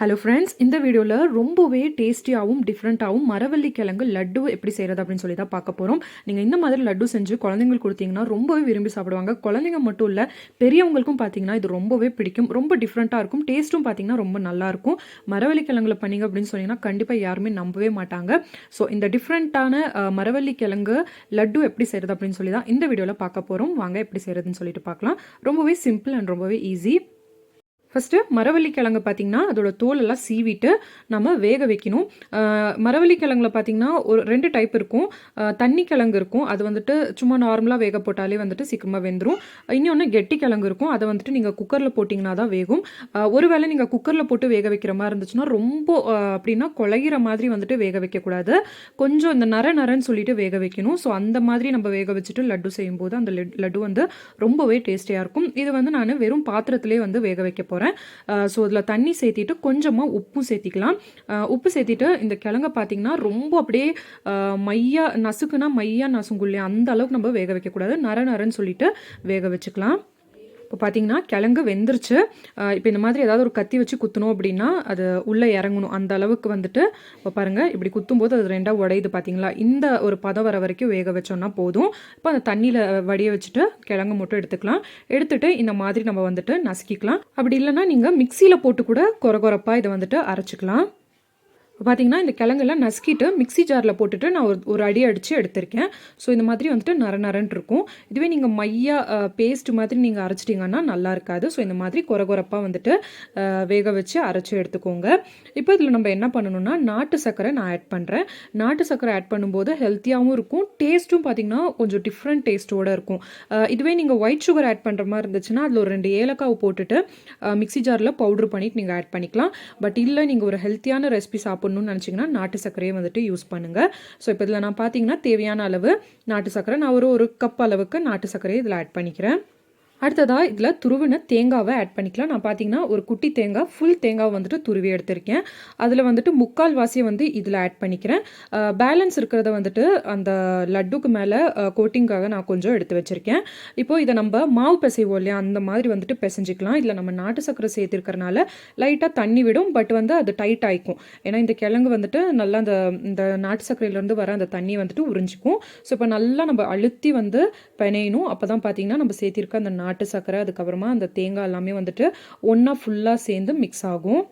Hello friends இந்த வீடியோவில் ரொம்பவே டேஸ்டியாகவும் டிஃப்ரெண்ட்டாகவும் மரவள்ளி கிழங்கு லட்டு எப்படி செய்கிறது அப்படின்னு சொல்லி தான் பார்க்க போகிறோம் நீங்கள் இந்த மாதிரி லட்டு செஞ்சு குழந்தைங்களுக்கு கொடுத்தீங்கன்னா ரொம்பவே விரும்பி சாப்பிடுவாங்க. குழந்தைங்க மட்டும் இல்லை பெரியவங்களுக்கும் பார்த்தீங்கன்னா இது ரொம்பவே பிடிக்கும். ரொம்ப டிஃப்ரெண்ட்டாக இருக்கும். டேஸ்ட்டும் பார்த்தீங்கன்னா ரொம்ப நல்லாயிருக்கும் மரவள்ளி கிழங்குல பண்ணீங்க அப்படின்னு சொன்னீங்கன்னா கண்டிப்பாக யாருமே நம்பவே மாட்டாங்க. ஸோ இந்த டிஃப்ரெண்ட்டான மரவள்ளி கிழங்கு லட்டு எப்படி செய்கிறது அப்படின்னு சொல்லி தான் இந்த வீடியோவில் பார்க்க போகிறோம் வாங்க எப்படி செய்கிறதுன்னு சொல்லிட்டு பார்க்கலாம். ரொம்பவே சிம்பிள் அண்ட் ரொம்பவே ஈஸி ஃபஸ்ட்டு மரவள்ளி கிழங்கு பார்த்திங்கன்னா அதோட தோலெல்லாம் சீவிட்டு நம்ம வேக வைக்கணும். ஆஹ் மரவள்ளி கிழங்குல பார்த்திங்கன்னா ஒரு ரெண்டு டைப் இருக்கும். தண்ணி கிழங்கு இருக்கும். அது வந்துட்டு சும்மா நார்மலாக வேக போட்டாலே வந்துட்டு சீக்கிரமாக வெந்துடும் இன்னொன்று கெட்டி கிழங்கு இருக்கும். அதை வந்துட்டு நீங்கள் குக்கரில் போட்டிங்கன்னா தான் வேகும். ஒருவேளை நீங்கள் குக்கரில் போட்டு வேக வைக்கிற மாதிரி இருந்துச்சுன்னா ரொம்ப அப்படின்னா குழையிற மாதிரி வந்துட்டு வேக வைக்கக்கூடாது. கொஞ்சம் இந்த நர நரன்னு சொல்லிட்டு வேக வைக்கணும். ஸோ அந்த மாதிரி நம்ம வேக வச்சுட்டு லட்டு செய்யும்போது அந்த லட்- லட்டு வந்து ரொம்பவே டேஸ்டியாக இருக்கும். இது வந்து நான் வெறும் பாத்திரத்திலே வந்து வேக வைக்க போகிறேன் ஸோ அதில் தண்ணி சேர்த்திட்டு கொஞ்சமாக உப்பும் சேர்த்திக்கலாம். உப்பு சேர்த்திட்டு இந்த கிழங்க பார்த்தீங்கன்னா ரொம்ப அப்படியே மையா நசுக்குனா மையா நசுங்கும் இல்லையா அந்த அளவுக்கு நம்ம வேக வைக்கக்கூடாது. நர நரன்னு சொல்லிட்டு வேக வச்சுக்கலாம். இப்போ பார்த்தீங்கன்னா கிழங்கு வெந்துருச்சு. இப்போ இந்த மாதிரி ஏதாவது ஒரு கத்தி வச்சு குத்தணும் அப்படின்னா அது உள்ளே இறங்கணும். அந்த அளவுக்கு வந்துட்டு இப்போ பாருங்கள் இப்படி குத்தும்போது அது ரெண்டாக உடையுது பார்த்தீங்களா? இந்த ஒரு பதம் வர வரைக்கும் வேக வச்சோம்னா போதும். இப்போ அந்த தண்ணியில் வடிய வச்சுட்டு கிழங்கு மட்டும் எடுத்துக்கலாம். எடுத்துட்டு இந்த மாதிரி நம்ம வந்துட்டு நசுக்கிக்கலாம். அப்படி இல்லைன்னா நீங்கள் மிக்சியில் போட்டு கூட கொர கொரப்பாக இதை வந்துட்டு அரைச்சிக்கலாம். இப்போ பார்த்தீங்கன்னா இந்த கிழங்கெல்லாம் நசுக்கிட்டு மிக்ஸி ஜாரில் போட்டுட்டு நான் ஒரு ஒரு அடி அடித்து எடுத்திருக்கேன். ஸோ இந்த மாதிரி வந்துட்டு நர நரன் இருக்கும். இதுவே நீங்கள் மையா பேஸ்ட் மாதிரி நீங்கள் அரைச்சிட்டிங்கன்னா நல்லா இருக்காது. ஸோ இந்த மாதிரி கொர கொரப்பாக வந்துட்டு வேக வச்சு அரைச்சி எடுத்துக்கோங்க. இப்போ இதில் நம்ம என்ன பண்ணணும்னா நாட்டு சர்க்கரை நான் ஆட் பண்ணுறேன் நாட்டு சர்க்கரை ஆட் பண்ணும்போது ஹெல்த்தியாகவும் இருக்கும். டேஸ்ட்டும் பார்த்தீங்கன்னா கொஞ்சம் டிஃப்ரெண்ட் டேஸ்ட்டோடு இருக்கும். இதுவே நீங்கள் ஒயிட் சுகர் ஆட் பண்ணுற மாதிரி இருந்துச்சுன்னா அதில் ஒரு ரெண்டு ஏலக்காவை போட்டுட்டு மிக்ஸி ஜாரில் பவுட்ரு பண்ணிட்டு நீங்கள் ஆட் பண்ணிக்கலாம். பட் இல்லை நீங்கள் ஒரு ஹெல்த்தியான ரெசிபி சாப்பிட்ணும்னு நினச்சிங்கன்னா நாட்டு சர்க்கரையை வந்துட்டு யூஸ் பண்ணுங்கள் ஸோ இப்போ இதில் நான் பார்த்தீங்கன்னா தேவையான அளவு நாட்டு சர்க்கரை. நான் ஒரு ஒரு கப் அளவுக்கு நாட்டு சர்க்கரையை இதில் ஆட் பண்ணிக்கிறேன். அடுத்ததாக இதில் துருவின தேங்காவை ஆட் பண்ணிக்கலாம். நான் பார்த்தீங்கன்னா ஒரு குட்டி தேங்காய் ஃபுல் தேங்காய் வந்துட்டு துருவி எடுத்திருக்கேன். அதில் வந்துட்டு முக்கால் வாசியை வந்து இதில் ஆட் பண்ணிக்கிறேன். பேலன்ஸ் இருக்கிறத வந்துட்டு அந்த லட்டுக்கு மேலே கோட்டிங்காக நான் கொஞ்சம் எடுத்து வச்சுருக்கேன். இப்போது இதை நம்ம மாவு பிசைவோம் இல்லையா அந்த மாதிரி வந்துட்டு பிசைஞ்சிக்கலாம். இதில் நம்ம நாட்டு சர்க்கரை சேர்த்துருக்கறனால லைட்டாக தண்ணி விடும் பட் வந்து அது டைட் ஆகிக்கும் ஏன்னா இந்த கிழங்கு வந்துட்டு நல்லா அந்த இந்த நாட்டு சர்க்கரையிலேருந்து வர அந்த தண்ணி வந்துட்டு உறிஞ்சிக்கும். ஸோ இப்போ நல்லா நம்ம அழுத்தி வந்து பிணையணும். அப்போ தான் பார்த்தீங்கன்னா நம்ம சேர்த்திருக்க அந்த நாட்டு சர்க்கரை அதுக்கப்புறமா அந்த தேங்காய் எல்லாமே வந்துட்டு ஒன்றா ஃபுல்லாக சேர்ந்து மிக்ஸ் ஆகும்.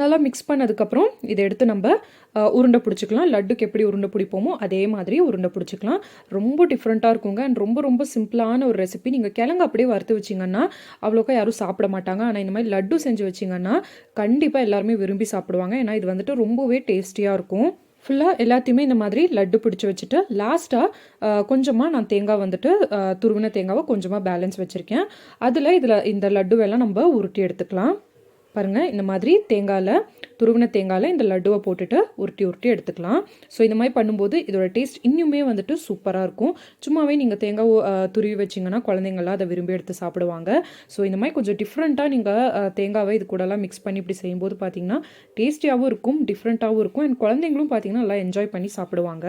நல்லா மிக்ஸ் பண்ணதுக்கப்புறம் இதை எடுத்து நம்ம உருண்டை பிடிச்சிக்கலாம். லட்டுக்கு எப்படி உருண்டை பிடிப்போமோ அதே மாதிரி உருண்டை பிடிச்சிக்கலாம். ரொம்ப டிஃப்ரெண்ட்டாக இருக்குங்க. அண்ட் ரொம்ப ரொம்ப சிம்பிளான ஒரு ரெசிபி நீங்கள் கிழங்கு அப்படியே வறுத்து வச்சிங்கன்னா அவ்வளோக்கா யாரும் சாப்பிட மாட்டாங்க. ஆனால் இந்த மாதிரி லட்டு செஞ்சு வச்சிங்கன்னா கண்டிப்பாக எல்லாருமே விரும்பி சாப்பிடுவாங்க. ஏன்னா இது வந்துட்டு ரொம்பவே டேஸ்டியாக இருக்கும். ஃபுல்லாக எல்லாத்தையுமே இந்த மாதிரி லட்டு பிடிச்சி வச்சுட்டு லாஸ்ட்டாக கொஞ்சமாக நான் தேங்காய் வந்துட்டு துருவின தேங்காவை கொஞ்சமாக பேலன்ஸ் வச்சுருக்கேன். அதில் இதில் இந்த லட்டுவெல்லாம் நம்ம உருட்டி எடுத்துக்கலாம். பாருங்கள் இந்த மாதிரி தேங்காயில் துருவின தேங்காயில் இந்த லட்டுவை போட்டுட்டு உருட்டி உருட்டி எடுத்துக்கலாம். ஸோ இந்த மாதிரி பண்ணும்போது இதோட டேஸ்ட் இன்னுமே வந்துட்டு சூப்பராக இருக்கும். சும்மாவே நீங்கள் தேங்காய் துருவி வச்சிங்கன்னா குழந்தைங்களாம் அதை விரும்பி எடுத்து சாப்பிடுவாங்க. ஸோ இந்த மாதிரி கொஞ்சம் டிஃப்ரெண்ட்டாக நீங்கள் தேங்காவை இது கூடலாம் மிக்ஸ் பண்ணி இப்படி செய்யும்போது பார்த்தீங்கன்னா டேஸ்டியாகவும் இருக்கும் டிஃப்ரெண்ட்டாகவும் இருக்கும். அண்ட் குழந்தைங்களும் பார்த்தீங்கன்னா நல்லா என்ஜாய் பண்ணி சாப்பிடுவாங்க.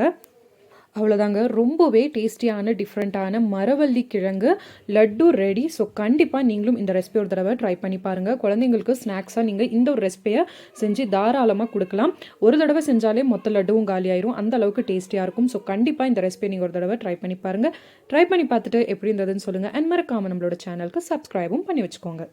அவ்வளோதாங்க ரொம்பவே டேஸ்டியான டிஃப்ரெண்ட்டான மரவள்ளி கிழங்கு லட்டு ரெடி ஸோ கண்டிப்பாக நீங்களும் இந்த ரெசிபி ஒரு தடவை ட்ரை பண்ணி பாருங்கள் குழந்தைங்களுக்கு ஸ்நாக்ஸாக நீங்கள் இந்த ஒரு ரெசிபியை செஞ்சு தாராளமாக கொடுக்கலாம். ஒரு தடவை செஞ்சாலே மொத்த லட்டுவும் காலியாயிரும் அந்த அளவுக்கு டேஸ்டியாக இருக்கும். ஸோ கண்டிப்பாக இந்த ரெசிபியை நீங்கள் ஒரு தடவை ட்ரை பண்ணி பாருங்கள் ட்ரை பண்ணி பார்த்துட்டு எப்படி இருந்ததுன்னு சொல்லுங்கள் அண்ட் மறக்காமல் நம்மளோட சேனலுக்கு சப்ஸ்கிரைபும் பண்ணி வச்சுக்கோங்க.